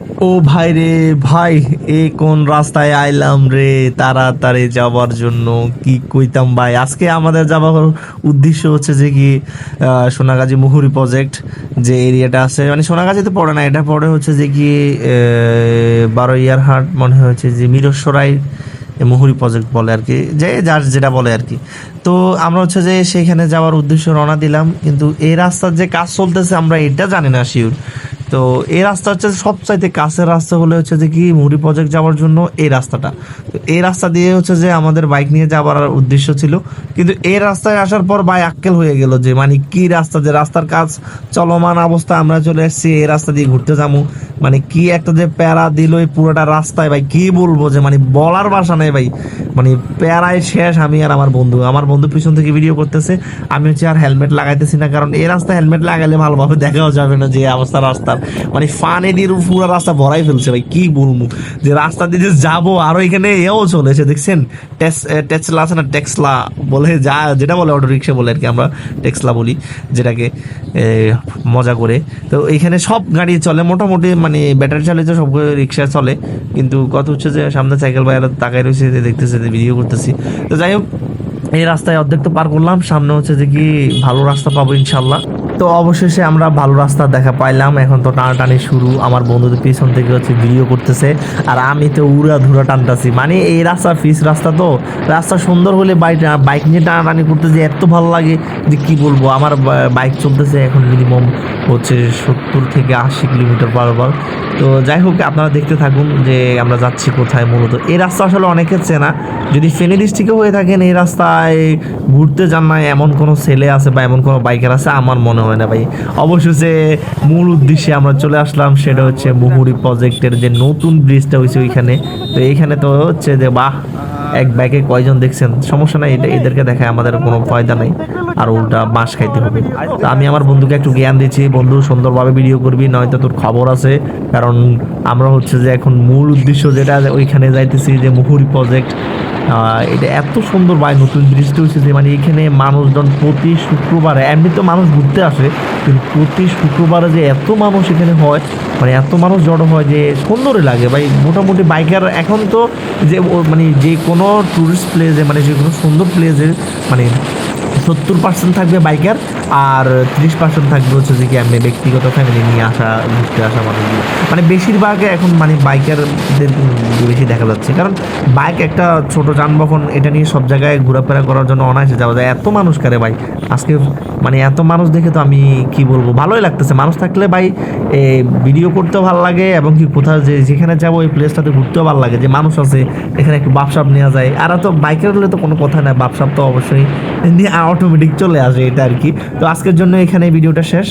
ও ভাই রে, ভাই, এ কোন রাস্তায় আইলাম রে? তাড়াতাড়ি যাওয়ার জন্য কি কইতাম ভাই? আজকে আমাদের যাওয়ার উদ্দেশ্য হচ্ছে যে কি সোনাগাজী মুহুরি প্রজেক্ট যে এরিয়াটা আছে। মানে সোনাগাজীতে পড়ে না, এটা পড়ে হচ্ছে যে কি বারো ইয়ার হাট মনে হচ্ছে যে মিরসরাই মুহুরি প্রজেক্ট বলে আর কি, যে যার যেটা বলে আর কি। তো আমরা হচ্ছে যে সেখানে যাওয়ার উদ্দেশ্য রওনা দিলাম, কিন্তু এই রাস্তার যে কাজ চলতেছে আমরা এটা জানি না শিওর তো এই রাস্তা হচ্ছে সবচাইতে কাছের রাস্তা হলে হচ্ছে যে কি মুড়ি প্রজেক্ট যাওয়ার জন্য এই রাস্তাটা। তো এই রাস্তা দিয়ে হচ্ছে যে আমাদের বাইক নিয়ে যাওয়ার উদ্দেশ্য ছিল। কিন্তু এই রাস্তায় আসার পর ভাই আক্কেল হয়ে গেল যে মানে কি রাস্তা যে রাস্তার কাজ, চলমান অবস্থা, আমরা চলে এসেছি এই রাস্তা দিয়ে ঘুরতে যাব। মানে কি একটা যে প্যারা দিল এই পুরোটা রাস্তায়, ভাই কি বলব যে মানে বলার ভাষা নেই ভাই। মানে প্যারায় শেষ আমি আর আমার বন্ধু। আমার বন্ধু পিছন থেকে ভিডিও করতেছে। আমি হচ্ছে আর হেলমেট লাগাইতেছি না, কারণ এই রাস্তায় হেলমেট লাগালে ভালোভাবে দেখাও যাবে না যে অবস্থা রাস্তার। মানে ফানে দিয়ে পুরো রাস্তা ভরাই ফেলছে ভাই, কি বলব? যে রাস্তা দিয়ে যে যাব, আরও এখানে এও চলেছে, দেখছেন? টেসলা আছে না, টেক্সলা বলে যা, যেটা বলে অটো রিক্সা বলে আর কি আমরা, টেক্সলা বলি, যেটাকে মজা করে। তো এখানে সব গাড়ি চলে, মোটামুটি মানে ব্যাটারি চালিত সব রিক্সা চলে, কিন্তু কত হচ্ছে যে সামনে সাইকেল বাইরে তাকাই রয়েছে দেখতেছে ভিডিও করতেছি। তো যাই হোক, এই রাস্তায় অর্ধেক তো পার করলাম, সামনে হচ্ছে যে কি ভালো রাস্তা পাবো ইনশাল্লাহ। তো অবশেষে আমরা ভালো রাস্তা দেখা পাইলাম। এখন তো টানাটানি শুরু। আমার বন্ধুদের পিছন থেকে হচ্ছে ভিডিও করতেছে। আর আমি তো উড়া ধুরা টানতাছি। মানে এই রাস্তা, ফিস রাস্তা তো। রাস্তা সুন্দর হলে বাইক বাইক নিয়ে টানাটানি করতেছে এত ভালো লাগে যে কি বলব? আমার বাইক চলতেছে এখন মিনিমাম হচ্ছে সত্তর থেকে আশি কিলোমিটার পার বার তো যাই হোক, আপনারা দেখতে থাকুন যে আমরা যাচ্ছি কোথায় মূলত। এই রাস্তা আসলে অনেকের চেনা। যদি ফেনী ডিস্ট্রিক্টে হয়ে থাকেন, এই রাস্তায় ঘুরতে যান না, এমন কোনো ছেলে আছে বা এমন কোনো বাইকার আছে, আমার মনে হয় না ভাই? অবশেষে মূল উদ্দেশ্যে আমরা চলে আসলাম, সেটা হচ্ছে মুহুরি প্রজেক্টের যে নতুন ব্রিজটা হয়েছে ওইখানে। তো এইখানে তো হচ্ছে যে, বাহ, এক বাইকে কয়জন দেখছেন? সমস্যা নাই, এটা এদেরকে দেখায়, আমাদের কোনো ফায়দা নাই। আর উল্টা বাঁশ খাইতে হবে। তো আমি আমার বন্ধুকে একটু জ্ঞান দিচ্ছি, বন্ধু, সুন্দরভাবে ভিডিও করবি, নয়তো তোর খবর আছে। কারণ আমরা হচ্ছে যে এখন মূল উদ্দেশ্য যেটা, ওইখানে যাইতেছি যে মুহুরি প্রজেক্ট এটা এত সুন্দর বাই নতুন দৃষ্টি হয়েছে যে মানে এখানে মানুষজন প্রতি শুক্রবারে এমনি তো মানুষ ঘুরতে আসে, কিন্তু প্রতি শুক্রবারে যে এত মানুষ এখানে হয় মানে এত মানুষ জড়ো হয় যে সুন্দরই লাগে। ভাই, মোটামুটি বাইকার এখন তো যে মানে যে কোনো টুরিস্ট প্লেসে মানে যে কোনো সুন্দর প্লেসে মানে সত্তর পার্সেন্ট থাকবে বাইকার আর ত্রিশ পার্সেন্ট থাকবে হচ্ছে যে কি আমি ব্যক্তিগত ফ্যামিলি নিয়ে আসা ঘুরতে আসা মানুষগুলো। মানে বেশিরভাগ এখন মানে বাইকারদের বেশি দেখা যাচ্ছে। কারণ বাইক একটা ছোট যানবাহন এটা নিয়ে সব জায়গায় ঘোরাফেরা করার জন্য অনায়াসে যাওয়া যায়। এত মানুষ কারে ভাই? আজকে মানে এত মানুষ দেখে তো আমি কি বলব? ভালোই লাগতেছে। মানুষ থাকলে ভাই এ, ভিডিও করতেও ভালো লাগে এবং কি কোথাও যে যেখানে যাব ওই প্লেসটাতে ঘুরতেও ভালো লাগে। যে মানুষ আছে এখানে একটু বাপসাপ নেওয়া যায়। আর তো বাইকের হলে তো কোনো কথা নাই। বাপসাপ তো অবশ্যই অটোমেটিক চলে আসে এটা আর কি। তো আজকের জন্য এখানে ভিডিওটা শেষ।